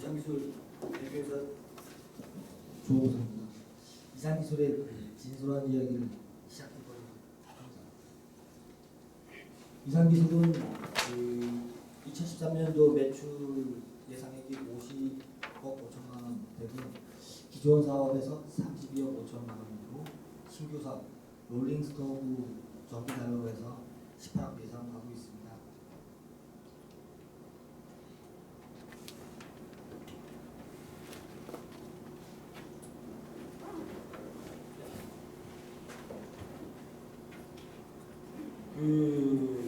이상기술 대표이사 조호성입니다. 이상기술의 진솔한 이야기를 시작해보려고 합니다. 이상기술은 그 2013년도 매출 예상액이 50억 5천만 원 되고요. 기존 사업에서 32억 5천만 원이고 신규 사업 롤링 스토브 전기 해서 18억 예상하고 있습니다. 그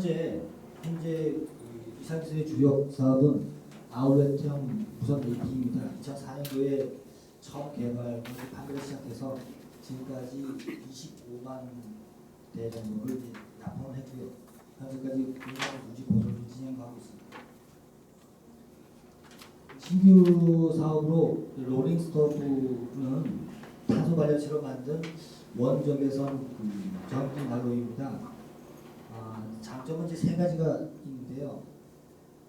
현재 현재 그 이상기술의 주력 사업은 아울렛형 무선 AP입니다. 2004년도에 처음 개발 그리고 판매를 시작해서 지금까지 25만 대 정도를 납품을 했고요. 현재까지 운영 유지 보조를 진행하고 있습니다. 신규 사업으로 롤링 스토브는 탄소 발열체로 만든 원적외선 그 전기 난로입니다. 아, 장점은 이제 세 가지가 있는데요.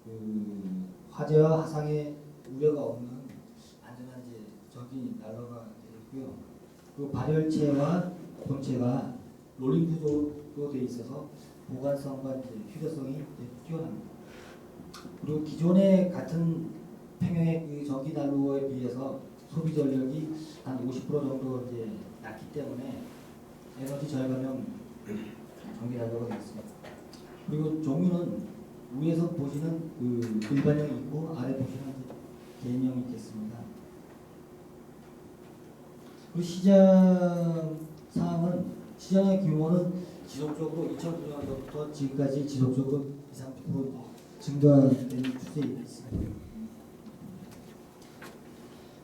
그 화재와 화상의 우려가 없는 안전한 이제 전기 난로가 되어 있고요. 그 발열체와 본체가 롤링 구조로 되어 있어서 보관성과 이제 휴대성이 뛰어납니다. 그리고 기존의 같은 평형의 그 전기 난로에 비해서 소비 전력이 한 50% 정도 이제 낮기 때문에 에너지 절감형 전기 난로가 되겠습니다. 그리고 종류는 위에서 보시는 그 일반형이 있고 아래 보시는 개인형이 있겠습니다. 그리고 시장 상황은 시장의 규모는 지속적으로 2009년부터 지금까지 지속적으로 20, 30% 증가되는 추세에 있습니다.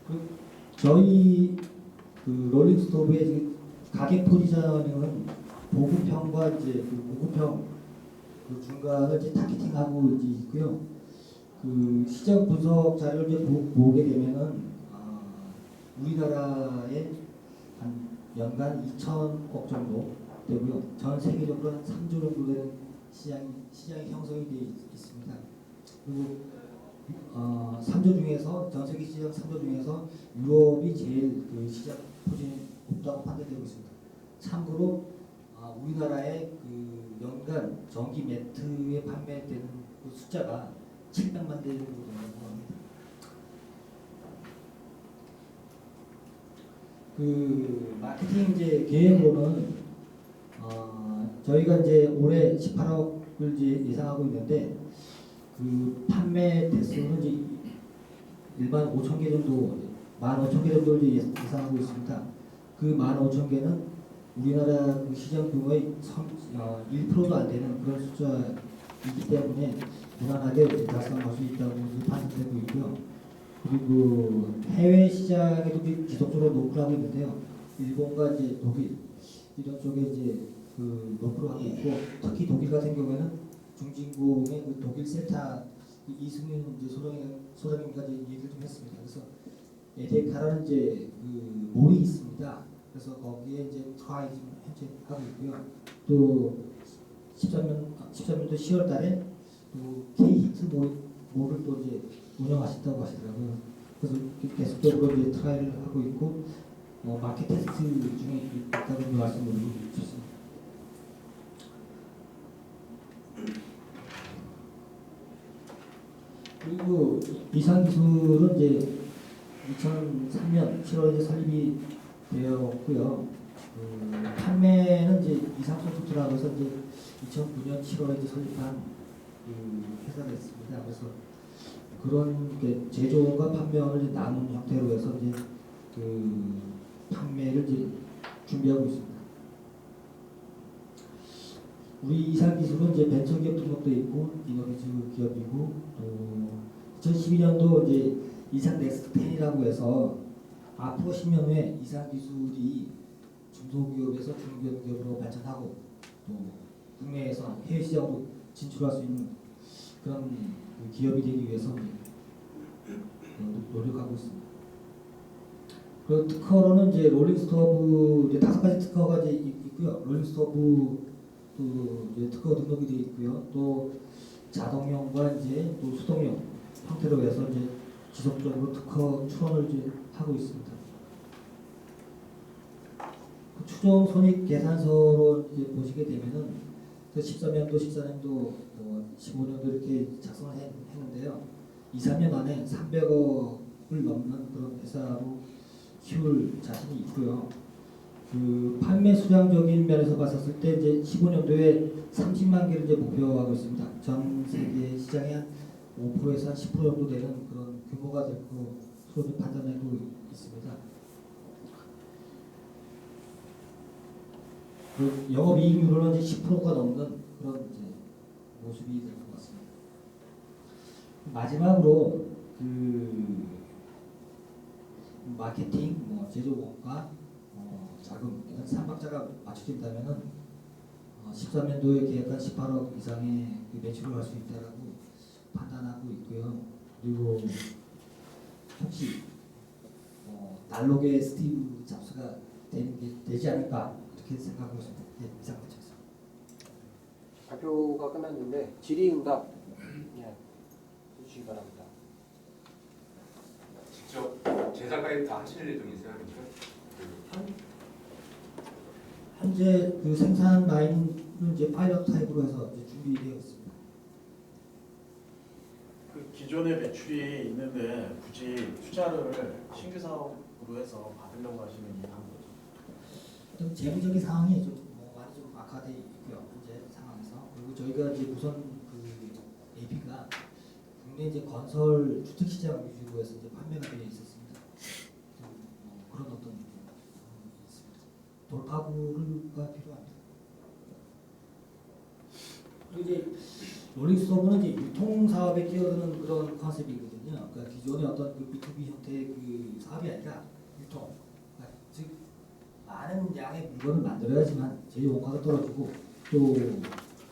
그 저희 그 롤링 스토브의 지금 가격 포지셔닝은 보급형과 이제 그 무급형 그 중간을 이제 타겟팅하고 이제 있고요. 그 시장 분석 자료를 이제 보, 보게 되면은 아, 우리나라에 한 연간 2천억 정도 되고요. 전 세계적으로 한 3조 정도 되는 시장 시장이 형성이 되어 있- 있습니다. 그리고 어, 3조 중에서 전 세계 시장 3조 중에서 유럽이 제일 그 시장 포진이 높다고 판단되고 있습니다. 참고로 아, 우리나라의 그 연간 전기 매트에 판매되는 그 숫자가 700만 대 정도 된다고 합니다. 그 마케팅 이제 계획으로는 어, 저희가 이제 올해 18억을 이제 예상하고 있는데 그 판매 대수는 이제 일반 5천 개 정도, 15,000개 정도를 이제 예- 예상하고 있습니다. 그 15,000개는 우리나라 그 시장 규모의 성- 어, 1%도 안 되는 그런 숫자이기 때문에 무난하게 달성할 수 있다고 판단되고 있고요. 그리고 해외 시장에도 지속적으로 노크를 하고 있는데요. 일본과 이제 독일 이런 쪽에 이제 그 노크를 하고 있고 특히 독일 같은 경우에는 중진국의 그 독일 세타 이- 이승윤 소장님까지 얘기를 좀 했습니다. 그래서 에데카라는 이제 그 몰이 있습니다. 그래서 거기에 이제 트라이 지금 현재 하고 있고요. 또 13년 13년도 10월달에 또 K 히트 몰 몰을 또 이제 운영하신다고 하시더라고요. 그래서 계속적으로 이제 트라이를 하고 있고 어, 마켓 테스트 중에 있다고 말씀을 주셨습니다. 그리고 이상 기술은 이제 2003년 7월에 설립이 되었고요. 그 판매는 이제 이상 소프트라고 해서 이제 2009년 7월에 이제 설립한 그 회사가 있습니다. 그래서 그런 게 제조와 판매를 나눈 형태로 해서 이제 그 판매를 이제 준비하고 있습니다. 우리 이상 기술은 이제 벤처기업 등록도 있고 이노비즈 기업이고 또 2012년도 이제 이상 넥스트 10이라고 해서 앞으로 10년 후에 이상 기술이 중소기업에서 중견기업으로 발전하고 또 국내에서 해외 시장으로 진출할 수 있는 그런 그 기업이 되기 위해서 어, 노력하고 있습니다. 그 특허로는 이제 롤링 스토브 이제 다섯 가지 특허가 이제 있- 있고요. 롤링 스토브 또 이제 특허 등록이 되어 있고요. 또 자동형과 이제 또 수동형 형태로 해서 이제 지속적으로 특허 출원을 이제 하고 있습니다. 그 추정 손익 계산서로 보시게 되면은 그 13년도, 14년도, 뭐 15년도 이렇게 작성을 해- 했는데요. 2, 3년 안에 300억을 넘는 그런 회사로 키울 자신이 있고요. 그 판매 수량적인 면에서 봤었을 때 이제 15년도에 30만 개를 이제 목표하고 있습니다. 전 세계 시장의 한 5%에서 한 10% 정도 되는 그런 규모가 될것 으로 판단하고 있습니다. 그 영업이익률은 이제 10%가 넘는 그런 이제 모습이 될것 같습니다. 마지막으로 그 마케팅, 뭐 제조 원가, 어, 자금 이런 삼박자가 맞춰진다면은 어, 13년도에 계획한 18억 이상의 그 매출을 할 수 있다라고 판단하고 있고요. 그리고 혹시 어, 난록의 스티브 잡스가 되는 게 되지 않을까 이렇게 생각하고 있습니다. 예, 이상 마쳤습니다. 발표가 끝났는데 질의응답 예, 해주시기 바랍니다. 직접 제작 가입 다 하실 예정이세요? 그러니까 그 현재 그 생산 라인은 이제 파일럿 타입으로 해서 이제 준비되어 있습니다. 그 기존의 매출이 있는데 굳이 투자를 신규 사업으로 해서 받으려고 하시는 이유는 뭐죠? 좀 재무적인 상황이 좀뭐 많이 좀 악화돼 있고요. 현재 상황에서 그리고 저희가 이제 우선 그 AP가 국내 이제 건설 주택 시장 위주로 해서 이제 판매가 되어 있었습니다. 좀, 뭐 그런 어떤 있습니다. 돌파구가 필요합니다. 그리고 이제 롤링스토어는 이제 유통 사업에 끼어드는 그런 컨셉이거든요. 그러니까 기존의 어떤 그 B2B 형태의 그 사업이 아니라 유통, 그러니까 즉 많은 양의 물건을 만들어야지만 제일 원가가 떨어지고 또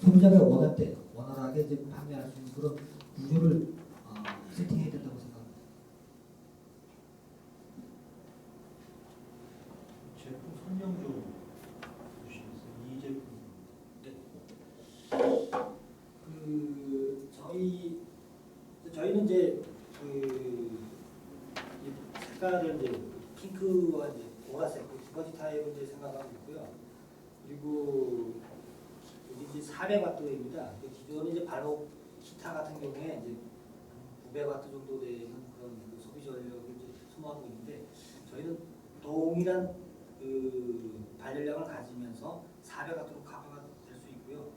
소비자가 원할 때 원활하게 이제 판매할 수 있는 그런 구조를 어, 세팅해야 800W입니다. 그 기존 이제 발로 기타 같은 경우에 이제 900W 정도 되는 그런 그 소비 전력을 이제 소모하고 있는데 저희는 동일한 그 발열량을 가지면서 400W로 커버가 될 수 있고요.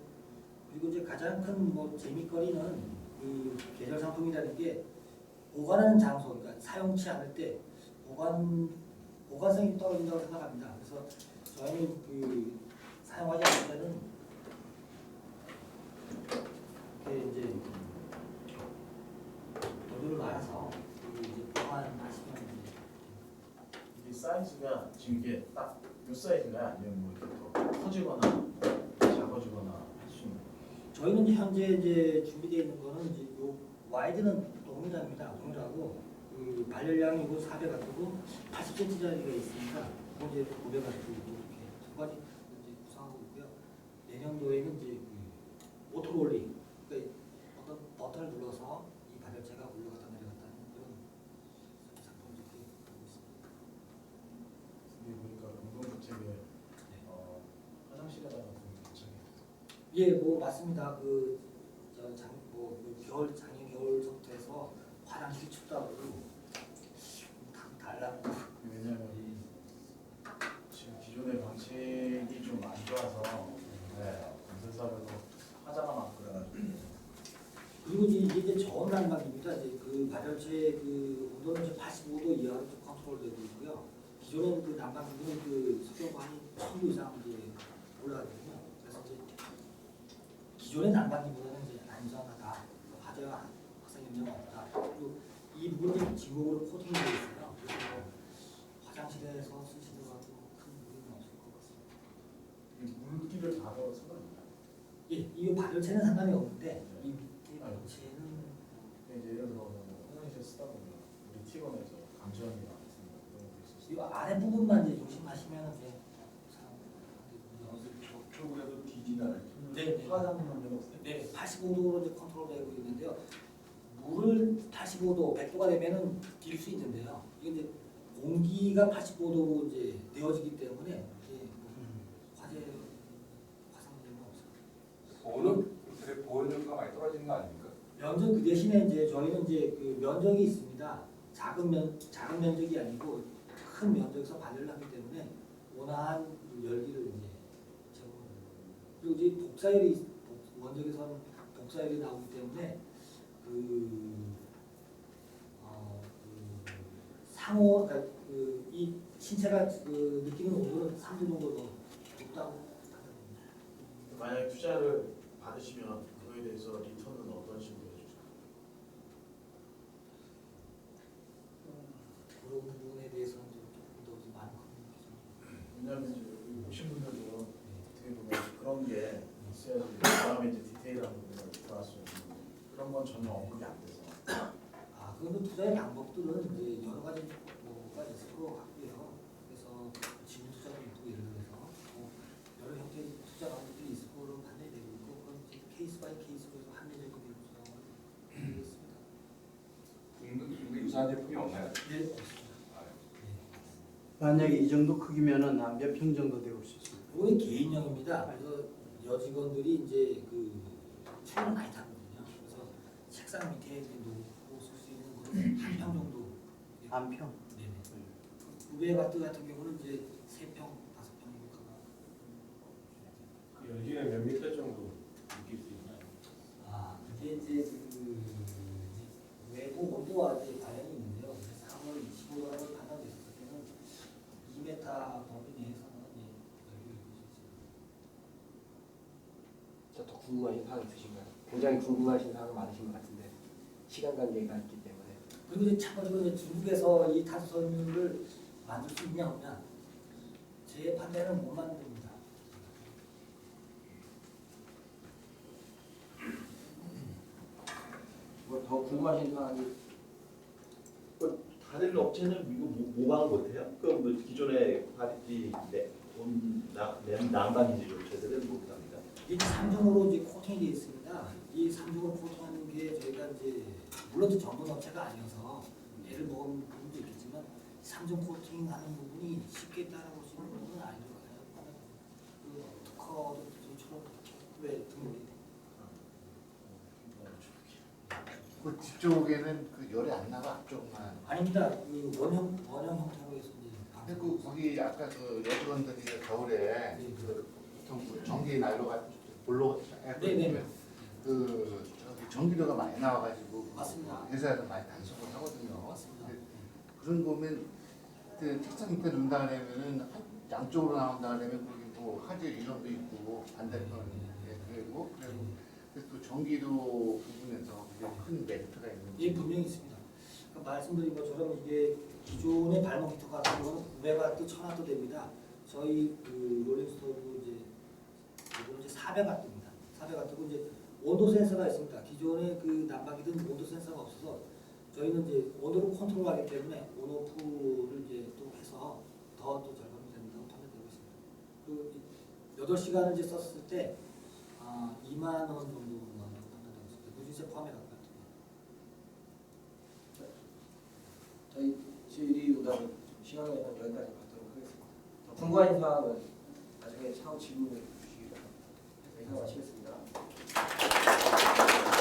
그리고 이제 가장 큰 뭐 재미거리는 그 계절 상품이라는 게 보관하는 장소, 그러니까 사용치 않을 때 보관 보관성이 떨어진다고 생각합니다. 그래서 저희는 그 사용하지 않을 때는 이렇게 이제 노즐을 알아서 그 이제 보관하시면 이제 이게 사이즈가 지금 이게 딱 요 사이즈가 아니면 뭐 이렇게 더 커지거나 작아지거나 할 수 있는 저희는 이제 현재 이제 준비되어 있는 거는 이제 요 와이드는 동일합니다. 동일하고 그 발열량이 고 400와트고 80cm짜리가 있으니까 이제 900와트 이렇게 두 가지 이제 구성하고 있고요. 내년도에는 이제 그 오토롤링 그러니까 어떤 버튼을 눌러서 이 발열체가 올라갔다 내려갔다 하는 그런 상품을 이렇게 하고 있습니다. 근데 보니까 공동주택에 어, 화장실에다가 좀 괜찮게 예, 뭐 맞습니다. 그 저 장뭐 그 겨울 작년 겨울부터 해서 화장실 춥다고 다 달라고 왜냐면 지금 기존의 방식이 좀 안 좋아서 네, 건설사들도 하자가 많고 그래가지고 그리고 이제 이게 저온 난방입니다. 이제 그 발열체의 그 온도는 이제 85도 이하로 좀 컨트롤되고 있고요. 기존에는 그 난방기는 그 습도가 한 1000도 이상 이제 올라가거든요. 그래서 이제 기존의 난방기보다는 이제 안전하다, 화재와 확산 염려가 없다. 그리고 이 부분이 진공으로 코팅이 되어 있어요. 그래서 화장실에서 쓰시더라도 큰 무리는 없을 것 같습니다. 이 물기를 상관없나요? 예, 이 발열체는 상관이 없는데 이, 이 발열체는 근데 이제 예를 들어 뭐 화장실 쓰다 보면 우리 튀어나와서 감전이 많습니다. 그런 것도 있을 수이 아래 부분만 이제 조심하시면 이제 쪽으로도 뒤지나 네, 네. 화장만 해놓으세요. 네, 85도로 이제 컨트롤되고 있는데요. 물을 85도, 100도가 되면은 딜수 있는데요. 이게 이제 공기가 85도로 이제 되어지기 때문에 이게 뭐 화재 화상 문제는 없어요. 그래 보호 효과가 많이 떨어지는 거 아닙니까? 면적 그 대신에 이제 저희는 이제 그 면적이 있습니다. 작은 면 작은 면적이 아니고 큰 면적에서 발열을 하기 때문에 온화한 그 열기를 이제 제공을 그리고 이제 복- 원적에서는 복사열이 나오기 때문에 그, 어, 그 상호 그러니까 그 이 신체가 그 느끼는 온도는 3도 정도 더 높다고 판단됩니다. 만약에 투자를 받으시면 그거에 대해서 리턴은 어떤 식으로 해주실까요? 그런 부분에 대해서는 좀 조금 더 많은 고민이 왜냐하면 이제 여기 오신 분들도 어떻게 보면 그런 게 있어야지 다음에 이제 디테일한 부분을 들어갈 수 있는 그런 건 전혀 언급이 안 돼서 아, 그러면 투자의 방법들은 이제 여러 가지 뭐가 있을 것 같고요. 그래서 지분 투자도 있고 예를 들어서 뭐 여러 형태의 투자 방법들이 있을 거로 판단이 되고 있고 그건 이제 케이스 바이 케이스로 해서 합리적인 조정을 드리겠습니다. 국내 국내 유사한 제품이 없나요? 네, 없습니다. 아, 만약에 이 정도 크기면은 한몇평 정도 되올 수 있습니다. 이건 개인형입니다. 그래서 여직원들이 이제 그 춤을 많이 타거든요. 그래서 책상 밑에 놓고 쓸 수 있는 거는 한평 정도. 한 평. 네네. 우베 가트 같은 경우는 이제 세 평, 다섯 평 정도가. 그 열기가 몇 미터 정도 느낄 수 있나요? 아, 그게 이제 그 이제 외부 온도와 이제 관련이 있는데요. 3월 25일을 판단됐을 때는 2m 범위 내에서는 이제 열기를 느낄 수 있습니다. 저더 궁금하신 사항 있으신가요? 굉장히 궁금하신 사항 많으신 것 같은데 시간 관계가 있기 때문에 그리고 이제 이제 중국에서 이 탄소섬유를 만들 수 있냐 없냐 제 판단은 못 만듭니다. 뭐 더 궁금하신 사항이 다른 업체는 이거 모- 모방을 못해요? 그럼 뭐 기존의 파리티 네, 온 나- 난- 난방이지 업체들은 못합니다. 이게 3중으로 이제 코팅이 되어 있습니다. 이 3중으로 코팅하는 게 저희가 이제 물론 전문 업체가 아니어서 애를 먹은 부분도 있겠지만 3중 코팅하는 부분이 쉽게 따라올 수 있는 부분은 아니라고 생각합니다. 그 특허도 저처럼 왜 등록이 그 뒤쪽에는 그 열이 안 나가 앞쪽만. 아닙니다. 그 원형 원형 형태로 해서 이제 근데 그 거기 아까 그 여직원들이 겨울에 네. 그 보통 그 전기 난로가 볼로 네네. 그 저기 전기료가 많이 나와가지고 그 맞습니다. 회사에서 많이 단속을 하거든요. 맞습니다. 근데 그런 거면 그 책상 밑에 놓는다 그러면은 한- 양쪽으로 나온다 그러면 거기 뭐 화재 위험도 있고 반대편 네. 예, 그리고 그리고 그래서 또 전기료 부분에서 그게 큰 메리트가 있는 예, 분명히 있습니다. 그러니까 말씀드린 것처럼 이게 기존의 발목 히터 같은 경우는 900와트, 1000와트 됩니다. 저희 그 롤링스토 이거는 이제 400와트입니다. 400와트고 이제 온도 센서가 있습니다. 기존의 그 난방기든 온도 센서가 없어서 저희는 이제 온도를 컨트롤하기 때문에 온오프를 이제 또 해서 더 또 절감이 된다고 판단되고 있습니다. 그 8시간을 이제 썼을 때 아, 2만 원 정도 나온다고 판단되고 있습니다. 누진세 포함해 갖고 저희 저희 오답은 시간 관계상 여기까지 갖도록 하겠습니다. 더 궁금한 사항은 나중에 차후 질문을 주시